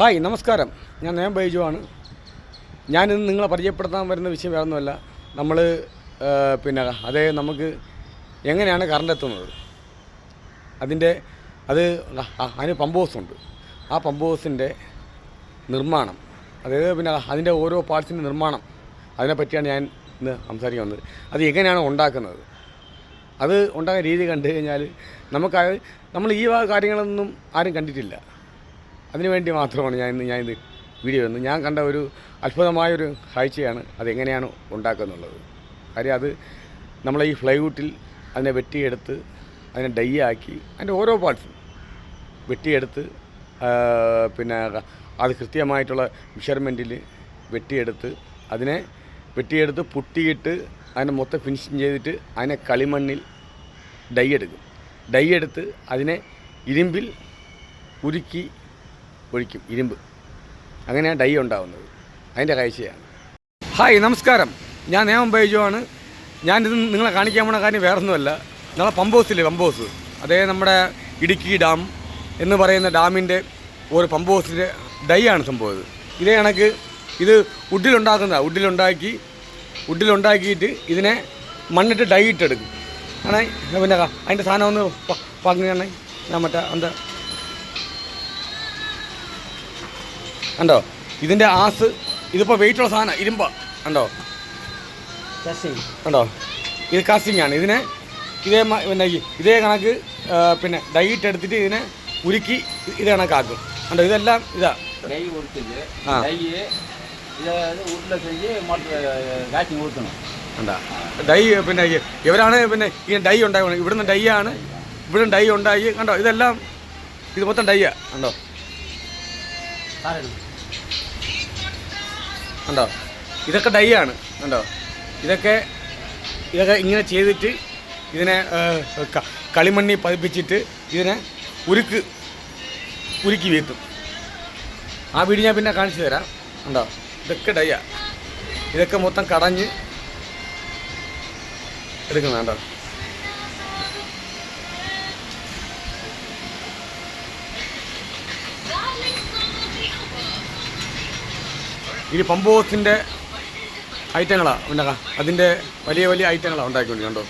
Hi നമസ്കാരം. ഞാൻ നേം ബൈജു ആണ് ഞാനിന്ന് നിങ്ങളെ പരിചയപ്പെടുത്താൻ വരുന്ന വിഷയം വേറൊന്നുമല്ല. നമ്മൾ പിന്നെ അതേ നമുക്ക് എങ്ങനെയാണ് കറണ്ട് എത്തുന്നത്? അതിന്റെ അത് അതിന് പമ്പ് ഹൗസ് ഉണ്ട്. ആ പമ്പ് ഹൗസിന്റെ നിർമ്മാണം അതായത് പിന്നെ അതിന്റെ ഓരോ പാർട്സിന്റെ നിർമ്മാണം അതിനെപ്പറ്റിയാണ് ഞാൻ ഇന്ന് സംസാരിക്കാൻ വന്നത്. അത് എങ്ങനെയാണ് ഉണ്ടാക്കുന്നത്? അത് ഉണ്ടാക്കുന്ന രീതി കണ്ടു കഴിഞ്ഞാൽ നമുക്ക് നമ്മൾ ഈ കാര്യങ്ങളൊന്നും ആരും കണ്ടിട്ടില്ല. അതിനുവേണ്ടി മാത്രമാണ് ഞാൻ ഇന്ന് ഞാനിത് വീഡിയോ വന്നത് ഞാൻ കണ്ട ഒരു അത്ഭുതമായൊരു കാഴ്ചയാണ് അതെങ്ങനെയാണ് ഉണ്ടാക്കുന്നുള്ളത്. കാര്യം അത് നമ്മളെ ഈ ഫ്ലൈവുഡിൽ അതിനെ വെട്ടിയെടുത്ത് അതിനെ ഡൈ ആക്കി അതിന്റെ ഓരോ പാർട്സും വെട്ടിയെടുത്ത് പിന്നെ അത് കൃത്യമായിട്ടുള്ള മെഷർമെന്റിൽ വെട്ടിയെടുത്ത് അതിനെ വെട്ടിയെടുത്ത് പുട്ടിയിട്ട് അതിനെ മൊത്തം ഫിനിഷിങ് ചെയ്തിട്ട് അതിനെ കളിമണ്ണിൽ ഡൈ എടുക്കും. ഡൈ എടുത്ത് അതിനെ ഇരുമ്പിൽ ഉരുക്കി ഒഴിക്കും ഇരുമ്പ്. അങ്ങനെയാണ് ഡൈ ഉണ്ടാവുന്നത്. അതിന്റെ കാഴ്ചയാണ്. ഹായ് നമസ്കാരം. ഞാൻ നേമം ബൈജുവാണ്. ഞാനിത് നിങ്ങളെ കാണിക്കാൻ പോണ കാര്യം വേറൊന്നുമല്ല. നമ്മളെ പമ്പ് ഹൗസില്ലേ പമ്പ് ഹൗസ് അതേ നമ്മുടെ ഇടുക്കി ഡാം എന്ന് പറയുന്ന ഡാമിന്റെ ഒരു പമ്പ് ഹൗസിന്റെ ഡൈ ആണ് സംഭവം ഇത്. ഇതേ കണക്ക് ഇത് വുഡിലുണ്ടാക്കുന്നതാണ് വുഡിലുണ്ടാക്കി വുഡിലുണ്ടാക്കിയിട്ട് ഇതിനെ മണ്ണിട്ട് ഡൈ ഇട്ടെടുക്കും. ആണേ പിന്നെ അതിന്റെ സാധനം ഒന്ന് പങ്കുകയാണേ ഞാൻ മറ്റേ എന്താ കണ്ടോ? ഇതിന്റെ ആസ് ഇതിപ്പോ വെയിറ്റ് ഉള്ള സാധനം ഇരുമ്പ. കണ്ടോ? കണ്ടോ? ഇത് കാസ്റ്റിംഗ് ആണ്. ഇതിനെ ഇതേ പിന്നെ ഇതേ കണക്ക് പിന്നെ ഡൈറ്റ് എടുത്തിട്ട് ഇതിനെ ഉരുക്കി ഇത് കണക്കാക്കും. കണ്ടോ? ഇതെല്ലാം ഇതാ. ആ. ഡൈ പിന്നെ ഇവരാണ് പിന്നെ ഈ ഡൈ ഉണ്ടാക്കുന്നത് ഇവിടുന്ന് ഡൈ ആണ്. ഇവിടെ ഡൈ ഉണ്ടായി. കണ്ടോ? ഇതെല്ലാം ഇത് മൊത്തം ഡൈയാ കണ്ടോ? കണ്ടോ? ഇതൊക്കെ ഡൈ ആണ് കണ്ടോ? ഇതൊക്കെ ഇതൊക്കെ ഇങ്ങനെ ചെയ്തിട്ട് ഇതിനെ കളിമണ്ണി പതിപ്പിച്ചിട്ട് ഇതിനെ ഉരുക്ക് ഉരുക്കി വീഴ്ത്തും. ആ വീട് ഞാൻ പിന്നെ കാണിച്ചു തരാം ഉണ്ടോ ഇതൊക്കെ ഡയ്യ ഇതൊക്കെ മൊത്തം കടഞ്ഞ് എടുക്കുന്ന ഈ പമ്പ് ഐറ്റങ്ങളാണ് പിന്നെ അതിന്റെ വലിയ വലിയ ഐറ്റങ്ങളാണ് ഉണ്ടാക്കിക്കൊണ്ട് കണ്ടോ?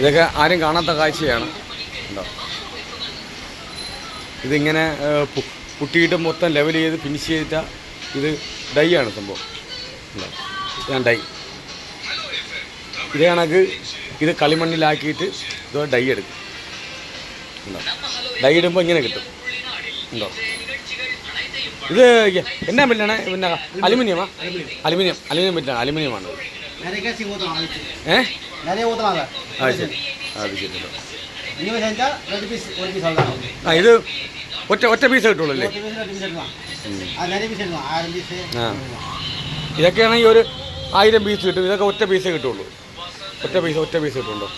ഇതൊക്കെ ആരും കാണാത്ത കാഴ്ചയാണ്. ഉണ്ടോ ഇതിങ്ങനെ കുട്ടിയിട്ട് മൊത്തം ലെവൽ ചെയ്ത് ഫിനിഷ് ചെയ്തിട്ട ഇത് ഡൈ ആണ് സംഭവം. ഉണ്ടോ ഇതാണ് ഡൈ. ഇതേ കണക്ക് ഇത് കളിമണ്ണിലാക്കിയിട്ട് ഇത് ഡൈ എടുക്കും. ഉണ്ടോ? ഡൈ ഇടുമ്പോൾ ഇങ്ങനെ കിട്ടും. ഉണ്ടോ? ഇത് എന്നാ പറ്റിലാണ് പിന്നെ അലുമിനിയമാ? അലുമിനിയം അലുമിനിയം പറ്റില്ല അലുമിനിയമാണ്. ഏ? ആ ഇത് ഒറ്റ ഒറ്റ പീസ് കിട്ടുള്ളൂ ഇതൊക്കെയാണെങ്കിൽ ഒരു ആയിരം പീസ് കിട്ടും. ഇതൊക്കെ ഒറ്റ പീസേ കിട്ടുള്ളൂ. ഒറ്റ പീസ് ഒറ്റ പീസ് കിട്ടുണ്ടോ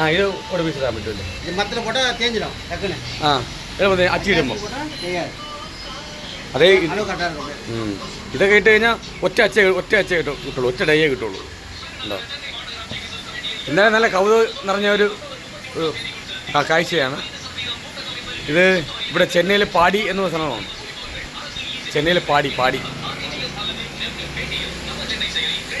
ആ ഇത് ഒരു പീസ് ഇടാൻ പറ്റുമല്ലേ? മത്തിൽ പോട്ടെ തേഞ്ഞിടും ആ ഇത് അച്ചിടുമ്പോൾ അതേ ഇതൊക്കെ ഇട്ട് കഴിഞ്ഞാൽ ഒറ്റ അച്ച ഒറ്റ അച്ച കിട്ടും കിട്ടുള്ളൂ ഒറ്റ ഡൈയേ കിട്ടുള്ളൂ. ഉണ്ടോ? ഇന്നലെ നല്ല കൗതുകം നിറഞ്ഞ ഒരു കാഴ്ചയാണ്. ഇത് ഇവിടെ ചെന്നൈയിലെ പാടി എന്ന സ്ഥലമാണ്. ചെന്നൈയിലെ പാടി പാടി.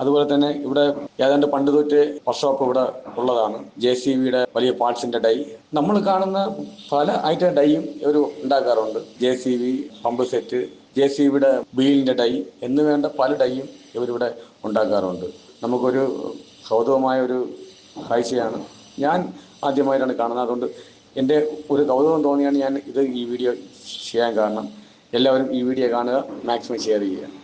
അതുപോലെ തന്നെ ഇവിടെ ഏതാണ്ട് പണ്ട് തൊട്ട് വർക്ക്ഷോപ്പ് ഇവിടെ ഉള്ളതാണ്. ജെ സി ബിയുടെ വലിയ പാർട്സിന്റെ ഡൈ. നമ്മൾ കാണുന്ന പല ഐറ്റം ഡൈയും ഇവർ ഉണ്ടാക്കാറുണ്ട്. J C B pump set J C ബിയുടെ വീലിന്റെ ഡൈ എന്ന് വേണ്ട പല ഡൈയും ഇവരിവിടെ ഉണ്ടാക്കാറുണ്ട്. നമുക്കൊരു കൗതുകമായ ഒരു കാഴ്ചയാണ് ഞാൻ ആദ്യമായിട്ടാണ് കാണുന്നത്. അതുകൊണ്ട് എന്റെ ഒരു കൗതുകം തോന്നിയാണ് ഞാൻ ഇത് ഈ വീഡിയോ ചെയ്യാൻ കാരണം. എല്ലാവരും ഈ വീഡിയോ കാണുക മാക്സിമം ഷെയർ ചെയ്യുക.